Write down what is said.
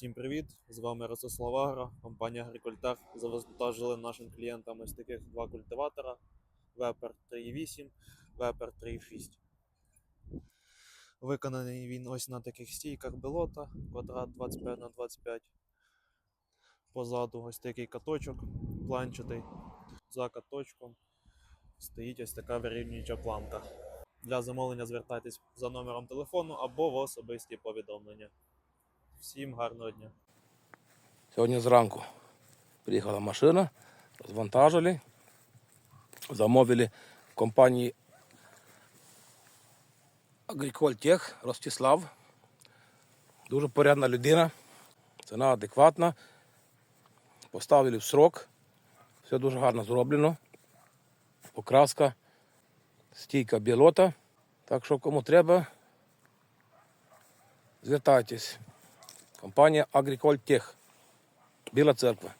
Всім привіт! З вами Ростислав Агро, компанія Агрикультар. Завантажили нашим клієнтам ось таких два культиватора Вепер 3.8, Вепер 3.6. Виконаний він ось на таких стійках белота, квадрат 25 на 25. Позаду ось такий каточок планчатий. За каточком стоїть ось така вирівнююча планка. Для замовлення звертайтесь за номером телефону або в особисті повідомлення. Всім гарного дня! Сьогодні зранку приїхала машина, розвантажили, замовили компанії Агрикольтех Ростислав. Дуже порядна людина, ціна адекватна. Поставили в срок. Все дуже гарно зроблено. Покраска, стійка білота. Так що кому треба, звертайтесь. Компанія Агрикольтех. Біла церква.